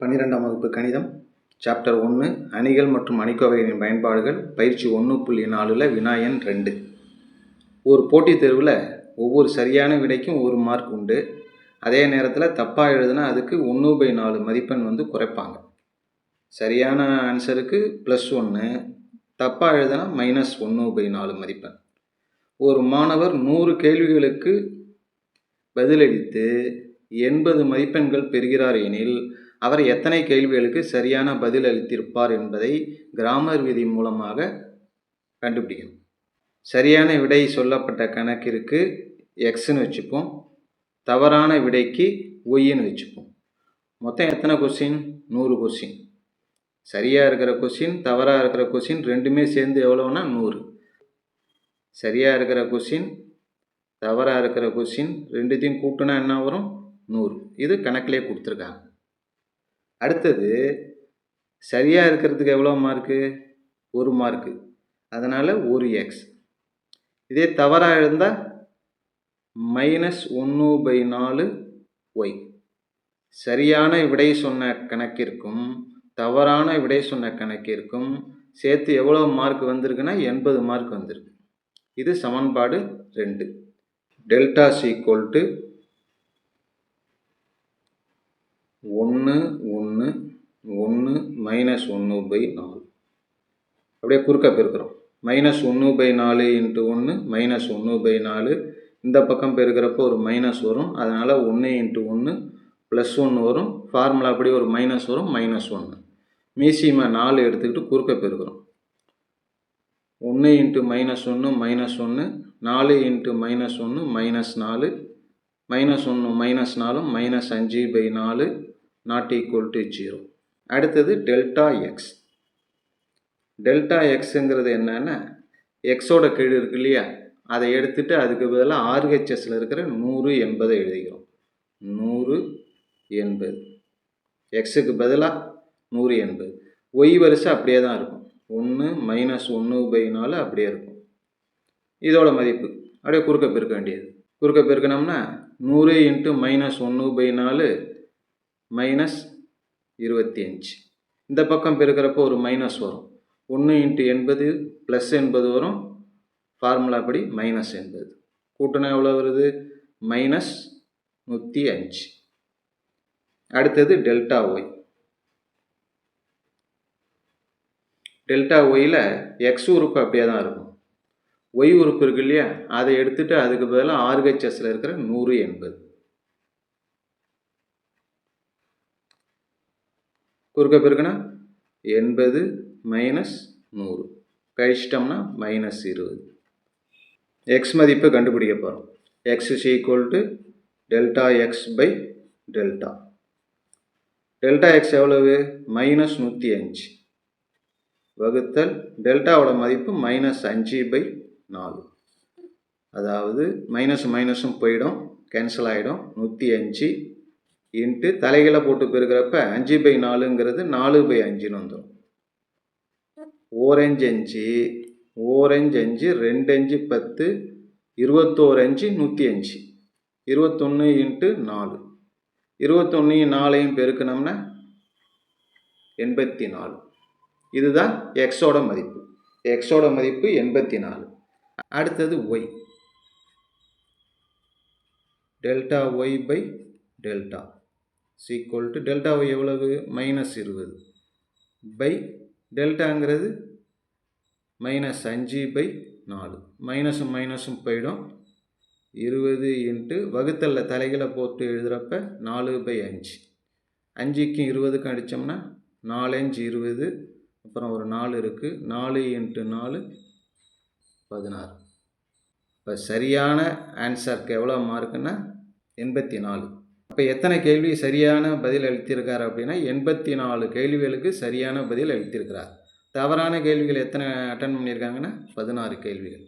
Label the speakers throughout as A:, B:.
A: பன்னிரெண்டாம் வகுப்பு கணிதம் சாப்டர் ஒன்று அணிகள் மற்றும் அணிக்கோவைகளின் பயன்பாடுகள் பயிற்சி ஒன்று புள்ளி நாலில் வினாயன் ரெண்டு. ஒரு போட்டித் தேர்வில் ஒவ்வொரு சரியான விடைக்கும் ஒரு மார்க் உண்டு. அதே நேரத்தில் தப்பாக எழுதுனா அதுக்கு ஒன்று பை நாலு மதிப்பெண் வந்து குறைப்பாங்க. சரியான ஆன்சருக்கு ப்ளஸ் ஒன்று தப்பாக எழுதுனா மைனஸ் ஒன்று பை நாலு மதிப்பெண். ஒரு மாணவர் நூறு கேள்விகளுக்கு பதிலளித்து எண்பது மதிப்பெண்கள் பெறுகிறார் எனில் அவர் எத்தனை கேள்விகளுக்கு சரியான பதில் அளித்திருப்பார் என்பதை கிராமர் விதி மூலமாக கண்டுபிடிக்கணும். சரியான விடை சொல்லப்பட்ட கணக்கிற்கு எக்ஸ்னு வச்சுப்போம். தவறான விடைக்கு ஒய்ன்னு வச்சுப்போம். மொத்தம் எத்தனை கொஸ்டின் நூறு கொஸ்டின் சரியாக இருக்கிற கொஸ்டின் தவறாக இருக்கிற கொஸ்டின் ரெண்டுமே சேர்ந்து எவ்வளோனா நூறு. சரியாக இருக்கிற கொஸ்டின் தவறாக இருக்கிற கொஸ்டின் ரெண்டுத்தையும் கூட்டினா என்ன வரும்? நூறு. இது கணக்கிலே கொடுத்துருக்காங்க. அடுத்தது சரியாக இருக்கிறதுக்கு எவ்வளோ மார்க்கு ஒரு மார்க்கு அதனால் ஒரு எக்ஸ் இதே தவறாக இருந்தால் மைனஸ் ஒன்று பை நாலு ஒய் சரியான விடை சொன்ன கணக்கிற்கும் தவறான விடை சொன்ன கணக்கிற்கும் சேர்த்து எவ்வளோ மார்க் வந்திருக்குன்னா எண்பது மார்க் வந்திருக்கு. இது சமன்பாடு ரெண்டு. டெல்டா சீக்வல் டு ஒன்று ஒன்று ஒன்று மைனஸ் ஒன்று பை நாலு. அப்படியே குறுக்க பெருக்கிறோம். மைனஸ் ஒன்று பை நாலு இன்ட்டு ஒன்று மைனஸ் ஒன்று பை நாலு. இந்த பக்கம் பெருக்கிறப்போ ஒரு மைனஸ் வரும். அதனால் ஒன்று இன்ட்டு ஒன்று ப்ளஸ் ஒன்று வரும். ஃபார்முலா அப்படி ஒரு மைனஸ் வரும் மைனஸ் ஒன்று மீசிமா நாலு எடுத்துக்கிட்டு குறுக்க பெருக்கிறோம். ஒன்று இன்ட்டு மைனஸ் ஒன்று மைனஸ் ஒன்று நாலு இன்ட்டு மைனஸ் ஒன்று மைனஸ் நாலு. மைனஸ் ஒன்று மைனஸ் நாலும் மைனஸ் அஞ்சு பை நாலு. நாட் ஈக்குவல் டு ஜீரோ அடுத்தது டெல்டா எக்ஸ் டெல்டா எக்ஸுங்கிறது என்னென்னா எக்ஸோட கீழ் இருக்கு இல்லையா? அதை எடுத்துகிட்டு அதுக்கு பதிலாக ஆர்ஹெச்எஸில் இருக்கிற நூறு எண்பதை எழுதிக்கிறோம். நூறு எண்பது. எக்ஸுக்கு பதிலாக நூறு எண்பது. ஒய் வரிசை அப்படியே தான் இருக்கும். ஒன்று மைனஸ் ஒன்று பை நாலு அப்படியே இருக்கும். இதோட மதிப்பு. அப்படியே குறுக்க பெருக்க வேண்டியது. குறுக்க பெருக்கணும்னா நூறு இன்ட்டு மைனஸ் ஒன்று பை நாலு மைனஸ் இருபத்தி அஞ்சு. இந்த பக்கம் பெருக்கிறப்போ ஒரு மைனஸ் வரும். ஒன்று இன்ட்டு எண்பது ப்ளஸ் எண்பது வரும். ஃபார்முலா படி மைனஸ் எண்பது. கூட்டினா எவ்வளோ வருது? மைனஸ் நூற்றி அஞ்சு. அடுத்தது டெல்டா ஒய் டெல்டா ஒயில் எக்ஸ் உறுப்பு அப்படியே தான் இருக்கும். ஒய் உறுப்பு இருக்கு இல்லையா? அதை எடுத்துகிட்டு அதுக்கு பதிலாக ஆர்ஹெச்எஸில் இருக்கிற நூறு எண்பது. குறுக்க பெருக்கினா எண்பது மைனஸ் நூறு. கழிச்சிட்டோம்னா மைனஸ் இருபது. எக்ஸ் மதிப்பை கண்டுபிடிக்க போகிறோம் X is equal to delta X by delta delta X எவ்வளவு? மைனஸ் நூற்றி அஞ்சு. வகுத்தல் டெல்டாவோட மதிப்பு மைனஸ் அஞ்சு பை நாலு. அதாவது மைனஸ் மைனஸும் போயிடும். கேன்சல் ஆகிடும் நூற்றி அஞ்சு இன்ட்டு தலைகளை போட்டு பெருக்கிறப்ப அஞ்சு பை நாலுங்கிறது நாலு பை அஞ்சுன்னு வந்துடும் ஓரஞ்சு அஞ்சு ஓரஞ்சு அஞ்சு ரெண்டு அஞ்சு பத்து இருபத்தோரு அஞ்சு நூற்றி அஞ்சு. இருபத்தொன்று இன்ட்டு நாலு. இருபத்தொன்னையும் நாலையும் பெருக்கணும்னா எண்பத்தி நாலு இதுதான் எக்ஸோட மதிப்பு. எக்ஸோட மதிப்பு எண்பத்தி நாலு அடுத்தது Y delta Y by delta. Equal to delta எவ்வளவு? மைனஸ் இருபது. பை டெல்டாங்கிறது மைனஸ் அஞ்சு பை நாலு. மைனஸும் மைனஸும் போயிடும். இருபது இன்ட்டு வகுத்தல்ல தலைகளை போட்டு எழுதுகிறப்ப நாலு பை அஞ்சு அஞ்சுக்கும் இருபதுக்கும் அடித்தோம்னா நாலு அஞ்சு இருபது. அப்புறம் ஒரு நாலு இருக்குது நாலு இன்ட்டு நாலு பதினாறு. இப்போ சரியான ஆன்சருக்கு எவ்வளோ மார்க்குன்னா எண்பத்தி நாலு. அப்போ எத்தனை கேள்வி சரியான பதில் அளித்திருக்கார் அப்படின்னா எண்பத்தி நாலு கேள்விகளுக்கு சரியான பதில் அளித்திருக்கிறார். தவறான கேள்விகள் எத்தனை அட்டன் பண்ணியிருக்காங்கன்னா பதினாறு கேள்விகள்.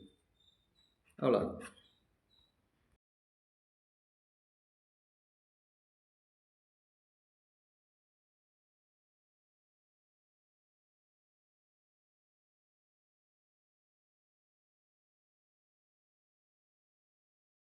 A: அவ்வளோ